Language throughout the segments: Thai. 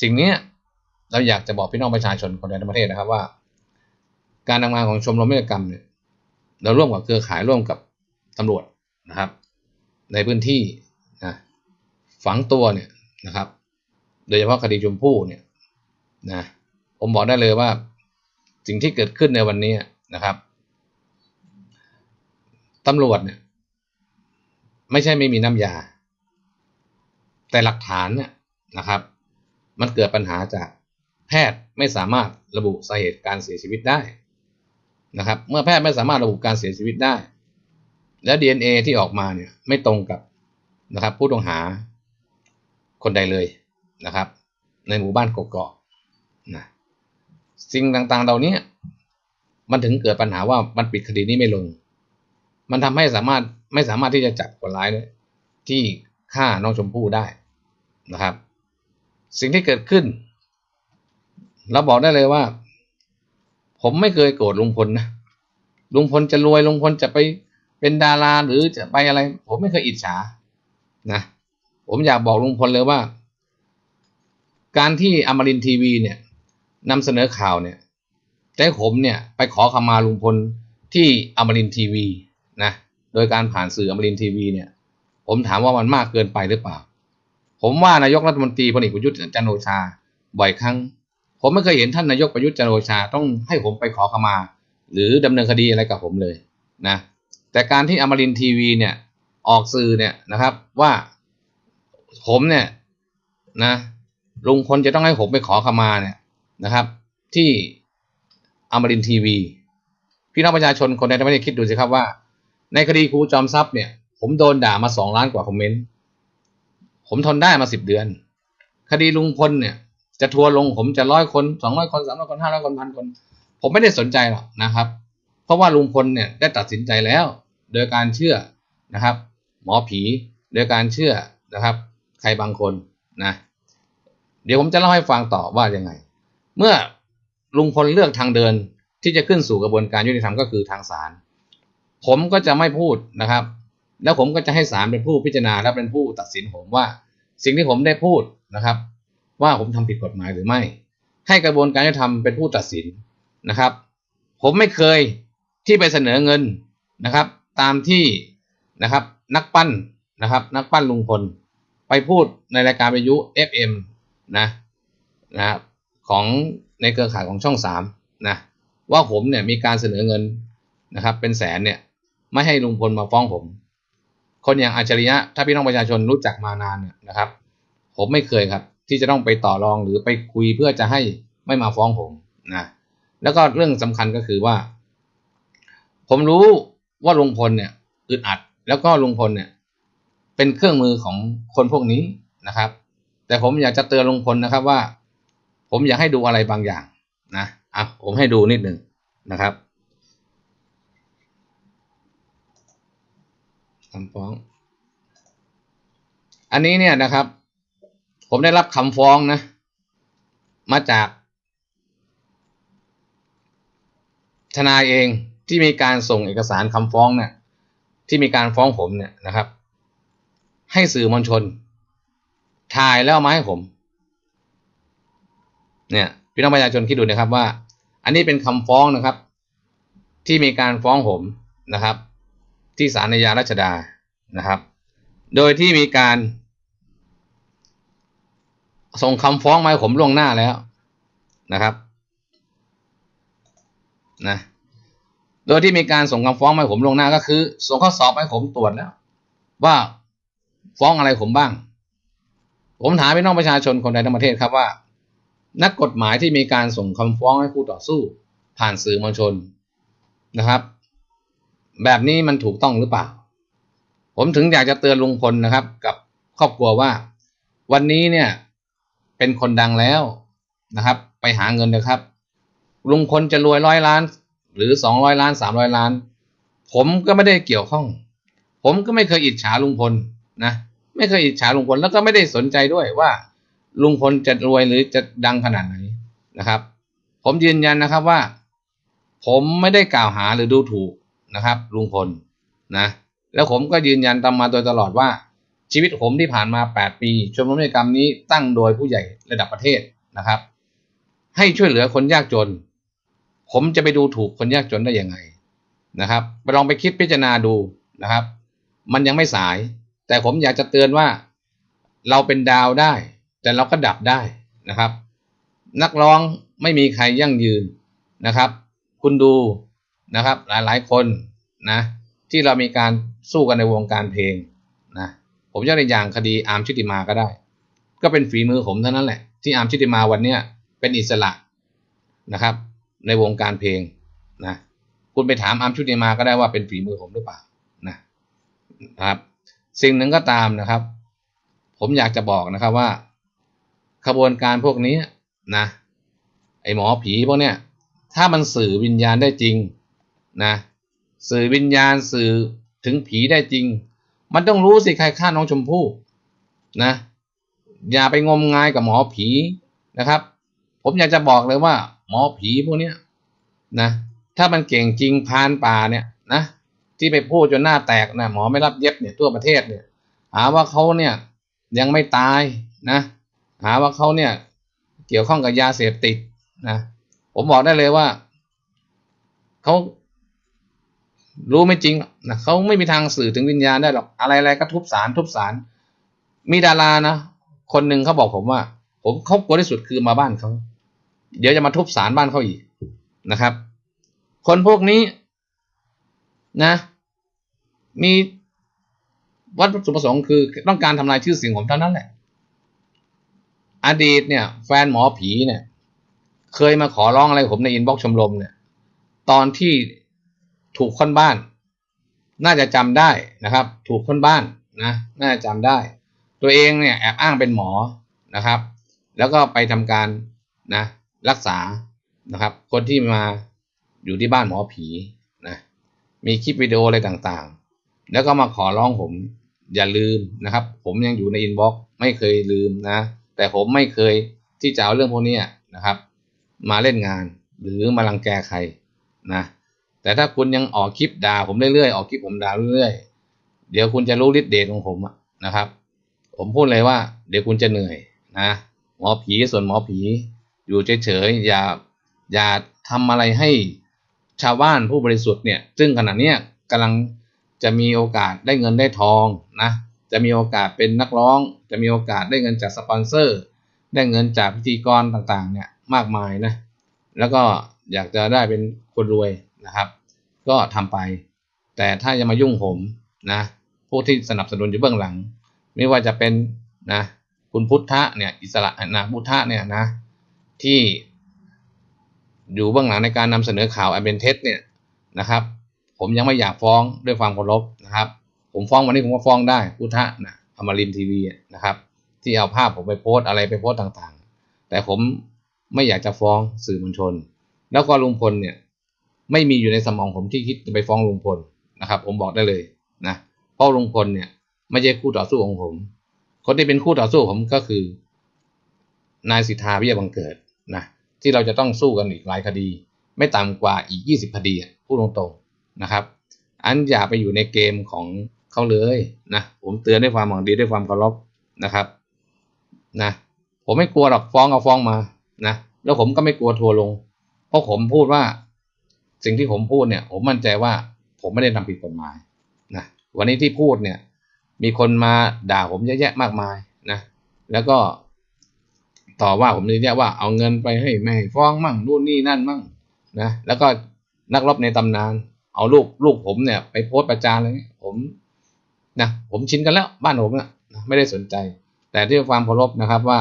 สิ่งนี้เราอยากจะบอกพี่น้องประชาชนคนในประเทศนะครับว่า การทำงานของชมรมนิติกรรมเนี่ยเราร่วมกับเครือข่ายร่วมกับตำรวจนะครับ ในพื้นที่นะฝังตัวเนี่ยนะครับ โดยเฉพาะคดีชมพู่เนี่ยนะผมบอกได้เลยว่าสิ่งที่เกิดขึ้นในวันนี้นะครับตำรวจเนี่ย ไม่ใช่ไม่มีน้ำยา แต่หลักฐานเนี่ยนะครับ มันเกิดปัญหาจากแพทย์ไม่สามารถระบุสาเหตุการเสียชีวิตได้นะครับ เมื่อแพทย์ไม่สามารถระบุการเสียชีวิตได้ และ DNA ที่ออกมาเนี่ยไม่ตรงกับนะครับ ผู้ต้องหาคนใดเลยนะครับ ในหมู่บ้านกกอกนะสิ่งต่างๆเหล่านี้มันถึงเกิดปัญหาว่ามันปิดคดีนี้ไม่ลง มันทำให้สามารถไม่สามารถที่จะจับคนร้ายที่ฆ่าน้องชมพู่ได้นะครับ สิ่งที่เกิดขึ้น เราบอกได้เลยว่า ผมไม่เคยโกรธลุงพลนะลุงพลจะรวยลุงพลจะไปเป็นดาราหรือจะไปอะไร ผมไม่เคยอิจฉานะผมอยากบอกลุงพลเลยว่า การที่อมรินทีวีเนี่ยนำเสนอข่าวเนี่ยแต่ผมเนี่ยไปขอขมาลุงพลที่อมรินทีวีนะโดยการผ่านสื่ออมรินทีวีเนี่ย ผมถามว่ามันมากเกินไปหรือเปล่า ผมว่านายกรัฐมนตรีพลเอกประยุทธ์จันโอชา บ่อยครั้ง ผมไม่เคยเห็นท่านนายกประยุทธ์จันโอชาต้องให้ผมไปขอขมา หรือดำเนินคดีอะไรกับผมเลยนะแต่การที่อมรินทีวีเนี่ยออกสื่อเนี่ยนะครับว่าผมเนี่ยนะลุงพลจะต้องให้ผมไปขอขมาเนี่ยนะครับ ที่อมรินทีวี พี่น้องประชาชนคนในประเทศคิดดูสิครับว่า ในคดีครูจอมทรัพย์เนี่ย ผมโดนด่ามาสองล้านกว่าคอมเมนต์ ผมทนได้มาสิบเดือน คดีลุงพลเนี่ย จะทัวร์ลงผมจะร้อยคนสองร้อยคนสามร้อยคนห้าร้อยคนพันคน ผมไม่ได้สนใจหรอกนะครับ เพราะว่าลุงพลเนี่ยได้ตัดสินใจแล้ว โดยการเชื่อนะครับ หมอผีโดยการเชื่อนะครับ ใครบางคนนะ เดี๋ยวผมจะเล่าให้ฟังต่อว่ายังไง เมื่อลุงพลเลือกทางเดินที่จะขึ้นสู่กระบวนการยุติธรรมก็คือทางศาลผมก็จะไม่พูดนะครับ แล้วผมก็จะให้ศาลเป็นผู้พิจารณาและเป็นผู้ตัดสินผมว่า สิ่งที่ผมได้พูดนะครับ ว่าผมทำผิดกฎหมายหรือไม่ ให้กระบวนการยุติธรรมเป็นผู้ตัดสินนะครับ ผมไม่เคยที่ไปเสนอเงินนะครับ ตามที่นะครับ นักปั้นนะครับ นักปั้นลุงพลไปพูดในรายการวิทยุ FM นะนะของในเครือข่ายของช่องสามนะว่าผมเนี่ยมีการเสนอเงินนะครับ เป็นแสนเนี่ย ไม่ให้ลุงพลมาฟ้องผม คนอย่างอัจฉริยะถ้าพี่น้องประชาชนรู้จักมานานนะครับ ผมไม่เคยครับ ที่จะต้องไปต่อรองหรือไปคุยเพื่อจะให้ไม่มาฟ้องผมนะแล้วก็เรื่องสำคัญก็คือว่า ผมรู้ว่าลุงพลเนี่ยอึดอัด แล้วก็ลุงพลเนี่ย เป็นเครื่องมือของคนพวกนี้นะครับ แต่ผมอยากจะเตือนลุงพลนะครับว่า ผมอยากให้ดูอะไรบางอย่างนะอะผมให้ดูนิดหนึ่งนะครับ คำฟ้อง อันนี้เนี่ยนะครับ ผมได้รับคำฟ้องนะ มาจากทนายเองที่มีการส่งเอกสารคำฟ้องเนี่ยที่มีการฟ้องผมเนี่ยนะครับ ให้สื่อมวลชน ถ่ายแล้วมาให้ผม เนี่ยพี่น้องประชาชนคิดดูนะครับว่า อันนี้เป็นคำฟ้องนะครับ ที่มีการฟ้องผมนะครับ ที่ศาลนายารัชดานะครับ โดยที่มีการ ส่งคำฟ้องมาให้ผมล่วงหน้าแล้วนะครับนะโดยที่มีการส่งคำฟ้องมาให้ผมล่วงหน้าก็คือ ส่งข้อสอบให้ผมตรวจแล้ว ว่าฟ้องอะไรผมบ้าง ผมถามพี่น้องประชาชนคนใดทั้งประเทศครับว่า นักกฎหมายที่มีการส่งคำฟ้องให้คู่ต่อสู้ ผ่านสื่อมวลชนนะครับ แบบนี้มันถูกต้องหรือเปล่า ผมถึงอยากจะเตือนลุงพลนะครับ กับครอบครัวว่า วันนี้เนี่ย เป็นคนดังแล้วนะครับ ไปหาเงินนะครับ ลุงพลจะรวยร้อยล้าน หรือสองร้อยล้านสามร้อยล้าน ผมก็ไม่ได้เกี่ยวข้อง ผมก็ไม่เคยอิจฉาลุงพลนะไม่เคยอิจฉาลุงพลแล้วก็ไม่ได้สนใจด้วยว่า ลุงพลจะรวยหรือจะดังขนาดไหนนะครับ ผมยืนยันนะครับว่า ผมไม่ได้กล่าวหาหรือดูถูก นะครับ ลุงพลนะ แล้วผมก็ยืนยันตามมาโดยตลอดว่า ชีวิตผมที่ผ่านมา 8 ปี ชมรมนิติกรรมนี้ตั้งโดยผู้ใหญ่ระดับประเทศนะครับ ให้ช่วยเหลือคนยากจน ผมจะไปดูถูกคนยากจนได้ยังไงนะครับไปลองไปคิดพิจารณาดูนะครับ มันยังไม่สาย แต่ผมอยากจะเตือนว่าเราเป็นดาวได้ แต่เราก็ดับได้นะครับ นักร้องไม่มีใครยั่งยืนนะครับ คุณดู นะครับ หลายๆคนนะที่เรามีการสู้กันในวงการเพลงนะผมยกตัวอย่างคดีอาร์มชุติมาก็ได้ ก็เป็นฝีมือผมเท่านั้นแหละ ที่อาร์มชุติมาวันเนี้ยเป็นอิสระนะครับ ในวงการเพลงนะคุณไปถามอาร์มชุติมาก็ได้ว่าเป็นฝีมือผมหรือเปล่านะนะครับสิ่งหนึ่งก็ตามนะครับ ผมอยากจะบอกนะครับว่า ขบวนการพวกนี้นะ ไอหมอผีพวกเนี้ยถ้ามันสื่อวิญญาณได้จริง นะสื่อวิญญาณสื่อถึงผีได้จริง มันต้องรู้สิใครฆ่าน้องชมพู่นะ อย่าไปงมงายกับหมอผีนะครับ ผมอยากจะบอกเลยว่า หมอผีพวกเนี้ยนะถ้ามันเก่งจริงพานป่าเนี่ยนะที่ไปพูดจนหน้าแตกนะหมอไม่รับเย็บเนี่ยทั่วประเทศเนี่ย หาว่าเขาเนี่ยยังไม่ตายนะ หาว่าเขาเนี่ย เกี่ยวข้องกับยาเสพติดนะผมบอกได้เลยว่าเขา รู้ไม่จริงนะเขาไม่มีทางสื่อถึงวิญญาณได้หรอก อะไรๆก็ทุบสารทุบสาร มีดารานะ คนหนึ่งเขาบอกผมว่า ผมเขากลัวที่สุดคือมาบ้านเขาเดี๋ยวจะมาทุบสารบ้านเขาอีกนะครับ คนพวกนี้นะ มีวัตถุประสงค์คือต้องการทำลายชื่อเสียงผมเท่านั้นแหละ อดีตเนี่ย แฟนหมอผีเนี่ย เคยมาขอร้องอะไรผมในอินบ็อกชมรมเนี่ย ตอนที่ ถูกค้นบ้าน น่าจะจำได้นะครับ ถูกค้นบ้านนะน่าจะจำได้ ตัวเองเนี่ยแอบอ้างเป็นหมอนะครับ แล้วก็ไปทำการนะรักษานะครับ คนที่มาอยู่ที่บ้านหมอผีนะมีคลิปวิดีโออะไรต่างๆ แล้วก็มาขอร้องผมอย่าลืมนะครับ ผมยังอยู่ในอินบ็อกซ์ไม่เคยลืมนะ แต่ผมไม่เคยที่จะเอาเรื่องพวกนี้นะครับ มาเล่นงานหรือมาลังแกใครนะ แต่ถ้าคุณยังออกคลิปด่าผมเรื่อยๆออกคลิปผมด่าเรื่อยๆเดี๋ยวคุณจะรู้ฤทธิ์เดชของผมนะครับ ผมพูดเลยว่า เดี๋ยวคุณจะเหนื่อยนะหมอผีส่วนหมอผี อยู่เฉยๆอย่าอย่าทำอะไรให้ชาวบ้านผู้บริสุทธิ์เนี่ย ซึ่งขณะเนี้ยกำลังจะมีโอกาสได้เงินได้ทองนะจะมีโอกาสเป็นนักร้อง จะมีโอกาสได้เงินจากสปอนเซอร์ ได้เงินจากพิธีกรต่างๆ เนี่ยมากมายนะแล้วก็อยากจะได้เป็นคนรวย นะครับ ก็ทำไป แต่ถ้าจะมายุ่งผมนะผู้ที่สนับสนุนอยู่เบื้องหลัง ไม่ว่าจะเป็นนะคุณพุทธะเนี่ยอิสระนะพุทธะเนี่ยนะที่อยู่เบื้องหลังในการนำเสนอข่าวอันเป็นเท็จเนี่ยนะครับ ผมยังไม่อยากฟ้องด้วยความเคารพนะครับ ผมฟ้องวันนี้ผมก็ฟ้องได้พุทธะนะอมรินทีวีนะครับ ที่เอาภาพผมไปโพสอะไรไปโพสต์ต่างๆ แต่ผมไม่อยากจะฟ้องสื่อมวลชน แล้วก็ลุงพลเนี่ย ไม่มีอยู่ในสมองผมที่คิดจะไปฟ้องลุงพลนะครับ ผมบอกได้เลยนะเพราะลุงพลเนี่ย ไม่ใช่คู่ต่อสู้ของผม คนที่เป็นคู่ต่อสู้ผมก็คือ นายสิทธาวิทยาบังเกิดนะที่เราจะต้องสู้กันอีกหลายคดี ไม่ต่ำกว่าอีกยี่สิบคดีพูดตรงๆนะครับ อันอย่าไปอยู่ในเกมของเขาเลยนะผมเตือนด้วยความหวังดีด้วยความเคารพนะครับนะผมไม่กลัวหรอกฟ้องเอาฟ้องมานะแล้วผมก็ไม่กลัวทัวร์ลง เพราะผมพูดว่า สิ่งที่ผมพูดเนี่ย ผมมั่นใจว่าผมไม่ได้ทำผิดกฎหมายนะวันนี้ที่พูดเนี่ย มีคนมาด่าผมเยอะแยะมากมายนะแล้วก็ต่อว่าผมเยอะแยะว่าเอาเงินไปให้แม่ฟ้องมั่งนู่นนี่นั่นมั่งนะแล้วก็นักรบในตำนาน เอาลูกลูกผมเนี่ย ไปโพสต์ประจานอะไรเงี้ยผมนะผมชินกันแล้วบ้านผมนะไม่ได้สนใจ แต่ที่ความเคารพนะครับว่า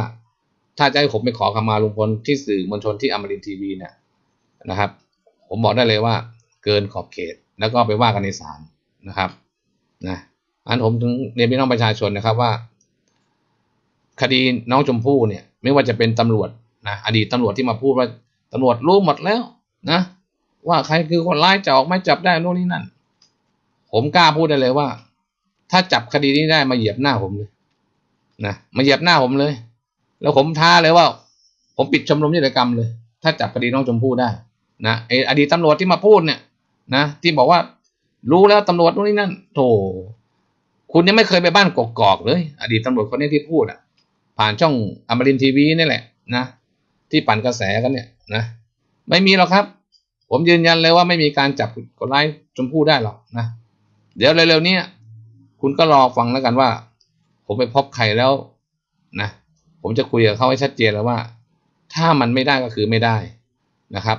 ถ้าจะให้ผมไปขอขมาลุงพลที่สื่อมวลชนที่อมรินทีวีเนี่ยนะครับ ผมบอกได้เลยว่า เกินขอบเขต แล้วก็ไปว่ากันในศาลนะครับนะอันผมถึงเรียนพี่น้องประชาชนนะครับว่า คดีน้องชมพู่เนี่ย ไม่ว่าจะเป็นตำรวจนะอดีตตำรวจที่มาพูดว่าตำรวจรู้หมดแล้วนะ ว่าใครคือคนร้ายจะออกไม่จับได้โน่นนี่นั่น ผมกล้าพูดได้เลยว่า ถ้าจับคดีนี้ได้มาเหยียบหน้าผมเลยนะมาเหยียบหน้าผมเลย แล้วผมท้าเลยว่า ผมปิดชมรมนิติกรรมเลย ถ้าจับคดีน้องชมพู่ได้ นะไออดีตตำรวจที่มาพูดเนี่ยนะที่บอกว่ารู้แล้วตำรวจโน่นนี่นั่นโถคุณยังไม่เคยไปบ้านกกอกเลย อดีตตำรวจคนนี้ที่พูดอะ ผ่านช่องอมรินทีวีนี่แหละนะที่ปั่นกระแสกันเนี่ยนะไม่มีหรอกครับ ผมยืนยันเลยว่าไม่มีการจับคนร้ายชมพู่ได้หรอกนะเดี๋ยวเร็วๆนี้คุณก็รอฟังแล้วกันว่า ผมไปพบใครแล้วนะผมจะคุยกับเขาให้ชัดเจนแล้วว่า ถ้ามันไม่ได้ก็คือไม่ได้นะครับ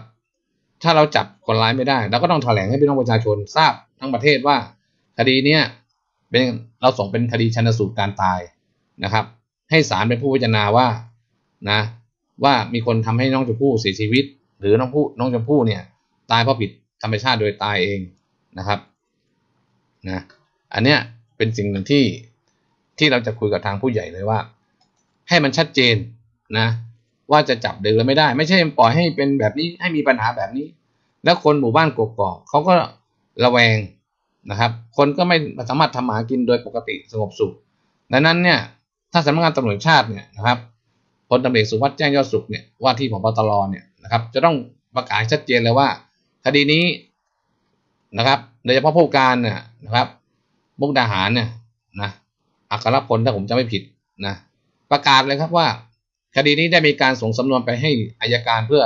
ถ้าเราจับคนร้ายไม่ได้เราก็ต้องแถลงให้พี่น้องประชาชนทราบทั้งประเทศว่า คดีเนี้ยเป็นเราส่งเป็นคดีชันสูตรการตายนะครับ ให้ศาลเป็นผู้พิจารณาว่านะว่ามีคนทำให้น้องชมพู่เสียชีวิต หรือน้องผู้น้องชมพู่เนี่ย ตายเพราะผิดธรรมชาติโดยตายเองนะครับนะอันเนี้ยเป็นสิ่งหนึ่งที่ที่เราจะคุยกับทางผู้ใหญ่เลยว่า ให้มันชัดเจนนะ ว่าจะจับเดือไม่ได้ ไม่ใช่ปล่อยให้เป็นแบบนี้ให้มีปัญหาแบบนี้ แล้วคนหมู่บ้านกกอกเขาก็ระแวงนะครับ คนก็ไม่สามารถทำหากินโดยปกติสงบสุขดังนั้นเนี่ยถ้าสำนักงานตำรวจชาติเนี่ยนะครับพลตำรวจสุวัสด์แจ้งยอดสุขเนี่ยว่าที่ผบตรเนี่ยนะครับ จะต้องประกาศชัดเจนเลยว่า คดีนี้นะครับโดยเฉพาะผู้การเนี่ยนะครับ มุกดาหารเนี่ยนะอัครพลถ้าผมจะไม่ผิดนะประกาศเลยครับว่า คดีนี้ได้มีการส่งสำนวนไปให้อายการเพื่อ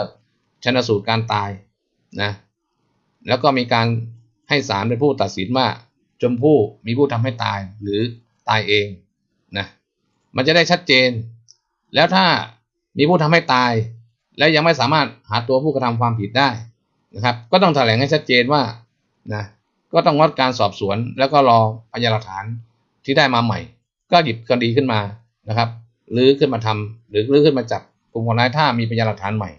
ชนสูตรการตายนะแล้วก็มีการให้ศาลเป็นผู้ตัดสินว่าชมพู่มีผู้ทำให้ตายหรือตายเองนะมันจะได้ชัดเจน แล้วถ้ามีผู้ทำให้ตาย และยังไม่สามารถหาตัวผู้กระทำความผิดได้นะครับ ก็ต้องแถลงให้ชัดเจนว่านะก็ต้องวัดการสอบสวน แล้วก็รอพยานหลักฐานที่ได้มาใหม่ ก็หยิบคดีขึ้นมานะครับ หรือขึ้นมาทำหรือหรือขึ้นมาจับกลุ่มคนร้ายถ้ามีพยานหลักฐานใหม่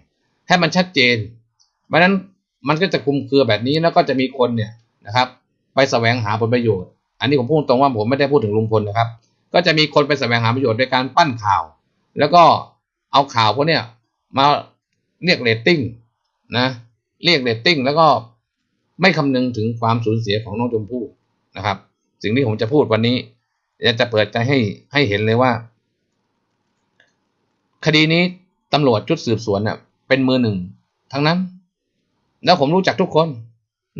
ให้มันชัดเจน เพราะนั้นมันก็จะคุมเครือแบบนี้แล้วก็จะมีคนเนี่ยนะครับ ไปแสวงหาผลประโยชน์ อันนี้ผมพูดตรงว่าผมไม่ได้พูดถึงลุงพลนะครับ ก็จะมีคนไปแสวงหาประโยชน์ในการปั้นข่าว แล้วก็เอาข่าวพวกเนี้ยมาเรียกเรตติ้งนะเรียกเรตติ้งแล้วก็ไม่คำนึงถึงความสูญเสียของน้องชมพู่นะครับ สิ่งที่ผมจะพูดวันนี้จะเปิดใจให้ให้เห็นเลยว่า คดีนี้ตำรวจชุดสืบสวนเน่ะเป็นมือหนึ่ง ทั้งนั้น แล้วผมรู้จักทุกคน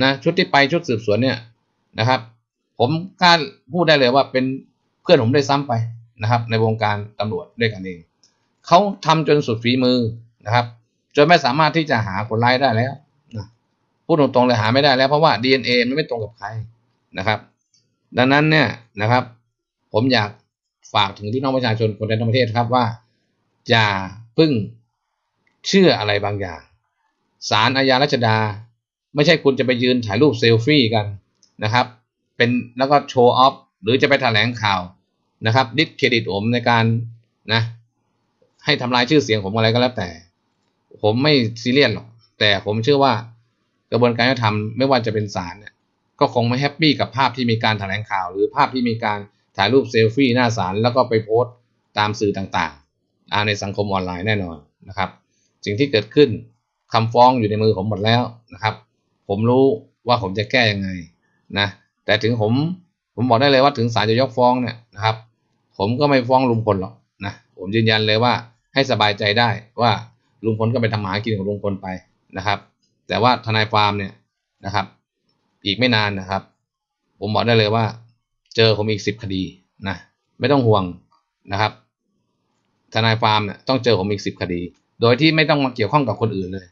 นะชุดที่ไปชุดสืบสวนเนี่ยนะครับ ผมกล้าพูดได้เลยว่าเป็นเพื่อนผมได้ซ้ำไปนะครับ ในวงการตำรวจด้วยกันเองเขาทำจนสุดฝีมือนะครับจนไม่สามารถที่จะหาคนร้ายได้แล้วนะพูดตรงๆเลยหาไม่ได้แล้วเพราะว่า DNA มันไม่ตรงกับใครนะครับ ดังนั้นเนี่ยนะครับ ผมอยากฝากถึงพี่น้องประชาชนคนในประเทศครับว่า อย่าพึ่งเชื่ออะไรบางอย่างศาลอาญารัชดา ไม่ใช่คุณจะไปยืนถ่ายรูปเซลฟี่กันนะครับ เป็นแล้วก็โชว์ออฟหรือจะไปแถลงข่าวนะครับ ดิสเครดิตผมในการนะให้ทำลายชื่อเสียงผมอะไรก็แล้วแต่ ผมไม่ซีเรียสหรอก แต่ผมเชื่อว่ากระบวนการยุติธรรมไม่ว่าจะเป็นศาลเนี่ยก็คงไม่แฮปปี้กับภาพที่มีการแถลงข่าว หรือภาพที่มีการถ่ายรูปเซลฟี่หน้าศาลแล้วก็ไปโพสต์ตามสื่อต่าง ในสังคมออนไลน์แน่นอนนะครับสิ่งที่เกิดขึ้นคำฟ้องอยู่ในมือผมหมดแล้วนะครับ ผมรู้ว่าผมจะแก้ยังไงนะแต่ถึงผมผมบอกได้เลยว่าถึงศาลจะยกฟ้องเนี่ยนะครับ ผมก็ไม่ฟ้องลุงพลหรอกนะผมยืนยันเลยว่าให้สบายใจได้ว่าลุงพลก็ไปทำหากินของลุงพลไปนะครับ แต่ว่าทนายฟาร์มเนี่ยนะครับ อีกไม่นานนะครับ ผมบอกได้เลยว่า เจอผมอีกสิบคดีนะไม่ต้องห่วงนะครับ ทนายฟาร์มเนี่ยต้องเจอผมอีกสิบคดี โดยที่ไม่ต้องมาเกี่ยวข้องกับคนอื่นเลย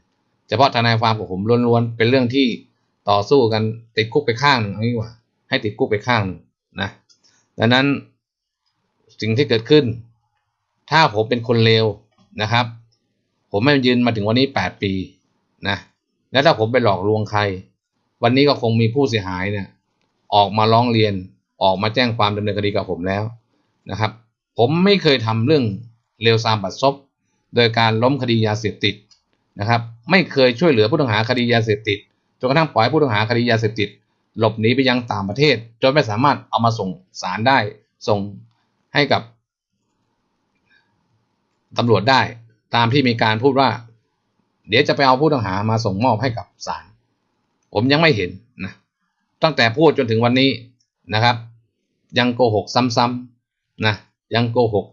เฉพาะทนายฟาร์มของผมล้วนๆเป็นเรื่องที่ต่อสู้กันติดคุกไปข้างหนึ่งเอางี้ว่า ให้ติดคุกไปข้างหนึ่งนะดังนั้นสิ่งที่เกิดขึ้น ถ้าผมเป็นคนเลวนะครับ ผมไม่ยืนมาถึงวันนี้แปดปีนะแล้วถ้าผมไปหลอกลวงใคร วันนี้ก็คงมีผู้เสียหายเนี่ย ออกมาร้องเรียนออกมาแจ้งความดำเนินคดีกับผมแล้วนะครับ ผมไม่เคยทำเรื่อง เลวทรามบัดซบโดยการล้มคดียาเสพติดนะครับ ไม่เคยช่วยเหลือผู้ต้องหาคดียาเสพติดจนกระทั่งปล่อยผู้ต้องหาคดียาเสพติด หลบหนีไปยังต่างประเทศ จนไม่สามารถเอามาส่งศาลได้ส่งให้กับตำรวจได้ตามที่มีการพูดว่า เดี๋ยวจะไปเอาผู้ต้องหามาส่งมอบให้กับศาลผมยังไม่เห็นนะตั้งแต่พูดจนถึงวันนี้นะครับ ยังโกหกซ้ำๆนะยังโกหก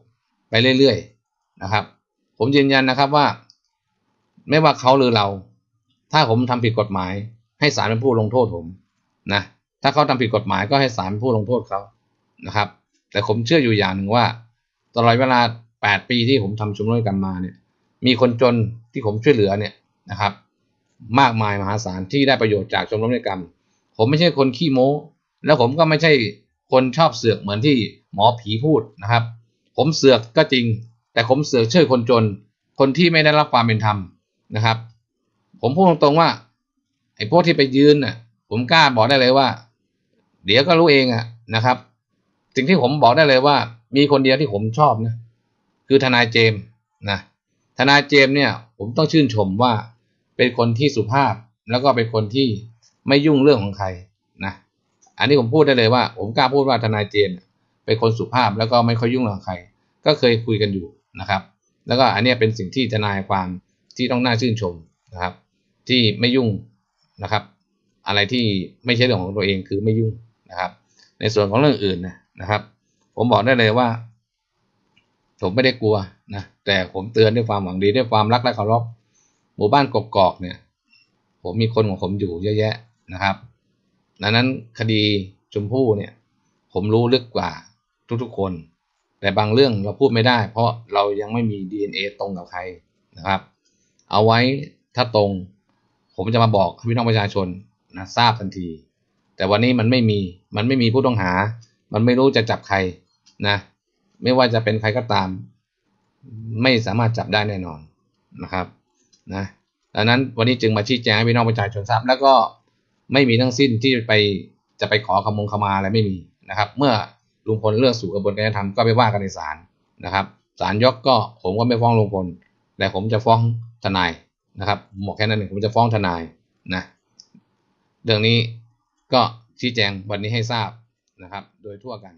ไปเรื่อยๆ นะครับ ผมยืนยันนะครับว่า ไม่ว่าเขาหรือเรา ถ้าผมทำผิดกฎหมาย ให้ศาลเป็นผู้ลงโทษผมนะถ้าเขาทำผิดกฎหมายก็ให้ศาลผู้ลงโทษเขานะครับ แต่ผมเชื่ออยู่อย่างหนึ่งว่า ตลอดเวลา 8 ปีที่ผมทำชมรมนิติกรรมมาเนี่ยมีคนจนที่ผมช่วยเหลือเนี่ยนะครับ มากมายมหาศาลที่ได้ประโยชน์จากชมรมนิติกรรม ผมไม่ใช่คนขี้โม้ แล้วผมก็ไม่ใช่คนชอบเสือกเหมือนที่หมอผีพูดนะครับ ผมเสือกก็จริง แต่ผมเสือกช่วยคนจน คนที่ไม่ได้รับความเป็นธรรมนะครับ ผมพูดตรงๆว่าไอ้พวกที่ไปยืนน่ะ ผมกล้าบอกได้เลยว่า เดี๋ยวก็รู้เองอะนะครับ สิ่งที่ผมบอกได้เลยว่า มีคนเดียวที่ผมชอบนะคือทนายเจมส์นะทนายเจมส์เนี่ย ผมต้องชื่นชมว่าเป็นคนที่สุภาพ แล้วก็เป็นคนที่ไม่ยุ่งเรื่องของใครนะอันนี้ผมพูดได้เลยว่า ผมกล้าพูดว่าทนายเจมส์เป็นคนสุภาพแล้วก็ไม่ค่อยยุ่งเรื่องใคร ก็เคยคุยกันอยู่ นะครับ แล้วก็อันนี้เป็นสิ่งที่ทนายความที่ต้องน่าชื่นชมนะครับ ที่ไม่ยุ่งนะครับ อะไรที่ไม่ใช่เรื่องของตัวเองคือไม่ยุ่งนะครับ ในส่วนของเรื่องอื่นนะนะครับ ผมบอกได้เลยว่า ผมไม่ได้กลัวนะแต่ผมเตือนด้วยความหวังดีด้วยความรักและเคารพหมู่บ้านกกอกเนี่ย ผมมีคนของผมอยู่เยอะแยะนะครับดังนั้นคดีชมพู่เนี่ย ผมรู้ลึกกว่าทุกๆคน แต่บางเรื่องเราพูดไม่ได้ เพราะเรายังไม่มี DNA ตรงกับใครนะครับ เอาไว้ถ้าตรง ผมจะมาบอกพี่น้องประชาชนนะทราบทันที แต่วันนี้มันไม่มีมันไม่มีผู้ต้องหา มันไม่รู้จะจับใครนะ ไม่ว่าจะเป็นใครก็ตาม ไม่สามารถจับได้แน่นอนนะครับนะดังนั้นวันนี้จึงมาชี้แจงให้พี่น้องประชาชนทราบแล้วก็ไม่มีทั้งสิ้นที่ไปจะไปขอคำมงคมาอะไรไม่มีนะครับ เมื่อ ลุงพลเลือกสู่กระบวนการยุติธรรมก็ไปว่ากันในศาลนะครับศาลยกก็ผมก็ไม่ฟ้องลุงพลแต่ผมจะฟ้องทนายนะครับบอกแค่นั้นเองผมจะฟ้องทนายนะเรื่องนี้ก็ชี้แจงวันนี้ให้ทราบนะครับ โดยทั่วกัน